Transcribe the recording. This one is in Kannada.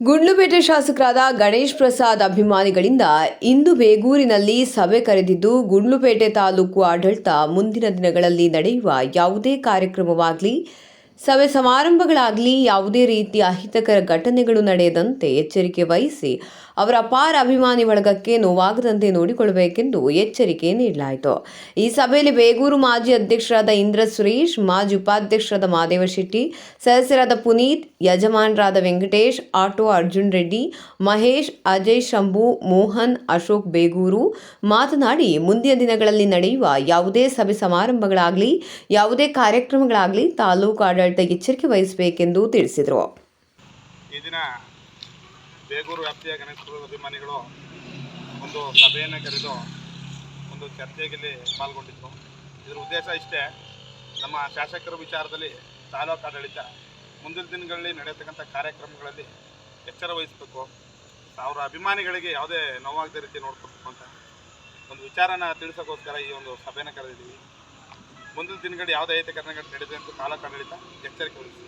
ಗುಂಡ್ಲುಪೇಟೆ ಶಾಸಕರಾದ ಗಣೇಶ್ ಪ್ರಸಾದ್ ಅಭಿಮಾನಿಗಳಿಂದ ಇಂದು ಬೇಗೂರಿನಲ್ಲಿ ಸಭೆ ಕರೆದಿದ್ದು, ಗುಂಡ್ಲುಪೇಟೆ ತಾಲೂಕು ಆಡಳಿತ ಮುಂದಿನ ದಿನಗಳಲ್ಲಿ ನಡೆಯುವ ಯಾವುದೇ ಕಾರ್ಯಕ್ರಮವಾಗಲಿ ಸಭೆ ಸಮಾರಂಭಗಳಾಗಲಿ ಯಾವುದೇ ರೀತಿಯ ಅಹಿತಕರ ಘಟನೆಗಳು ನಡೆಯದಂತೆ ಎಚ್ಚರಿಕೆ ವಹಿಸಿ ಅವರ ಅಪಾರ ಅಭಿಮಾನಿ ಬಳಗಕ್ಕೆ ನೋವಾಗದಂತೆ ನೋಡಿಕೊಳ್ಳಬೇಕೆಂದು ಎಚ್ಚರಿಕೆ ನೀಡಲಾಯಿತು. ಈ ಸಭೆಯಲ್ಲಿ ಬೇಗೂರು ಮಾಜಿ ಅಧ್ಯಕ್ಷರಾದ ಇಂದ್ರ ಸುರೇಶ್, ಮಾಜಿ ಉಪಾಧ್ಯಕ್ಷರಾದ ಮಾದೇವ ಶೆಟ್ಟಿ, ಸದಸ್ಯರಾದ ಪುನೀತ್, ಯಜಮಾನರಾದ ವೆಂಕಟೇಶ್, ಆಟೋ ಅರ್ಜುನ್ ರೆಡ್ಡಿ, ಮಹೇಶ್, ಅಜಯ್ ಶಂಭು, ಮೋಹನ್, ಅಶೋಕ್ ಬೇಗೂರು ಮಾತನಾಡಿ ಮುಂದಿನ ದಿನಗಳಲ್ಲಿ ನಡೆಯುವ ಯಾವುದೇ ಸಭೆ ಸಮಾರಂಭಗಳಾಗಲಿ, ಯಾವುದೇ ಕಾರ್ಯಕ್ರಮಗಳಾಗಲಿ ತಾಲೂಕು ಎಚ್ಚರಿಕೆ ವಹಿಸಬೇಕೆಂದು ತಿಳಿಸಿದರು. ಈ ದಿನ ಬೇಗೂರು ವ್ಯಾಪ್ತಿಯ ಗಣೇಶಪುರದ ಅಭಿಮಾನಿಗಳು ಒಂದು ಸಭೆಯನ್ನು ಕರೆದು ಒಂದು ಚರ್ಚೆಯಲ್ಲಿ ಪಾಲ್ಗೊಂಡಿದ್ದರು ಇದರ ಉದ್ದೇಶ ಇಷ್ಟೇ, ನಮ್ಮ ಶಾಸಕರ ವಿಚಾರದಲ್ಲಿ ತಾಲೂಕು ಆಡಳಿತ ಮುಂದಿನ ದಿನಗಳಲ್ಲಿ ನಡೆಯತಕ್ಕಂಥ ಕಾರ್ಯಕ್ರಮಗಳಲ್ಲಿ ಎಚ್ಚರ ವಹಿಸಬೇಕು. ಅವರ ಅಭಿಮಾನಿಗಳಿಗೆ ಯಾವುದೇ ನೋವಾಗದ ರೀತಿ ನೋಡ್ಕೊಬೇಕು ಅಂತ ಒಂದು ವಿಚಾರನ ತಿಳಿಸೋಕ್ಕೋಸ್ಕರ ಈ ಒಂದು ಸಭೆಯನ್ನು ಕರೆದಿದ್ದೀವಿ. ಮುಂದಿನ ದಿನಗಳು ಯಾವುದೇ ಐತೆ ಕರ್ನಾಟಕ ನಡೆದಿದೆ ಅಂತ ತಾಲೂಕು ಆಡಳಿತ ಎಚ್ಚರಿಕೆ ವಹಿಸಿ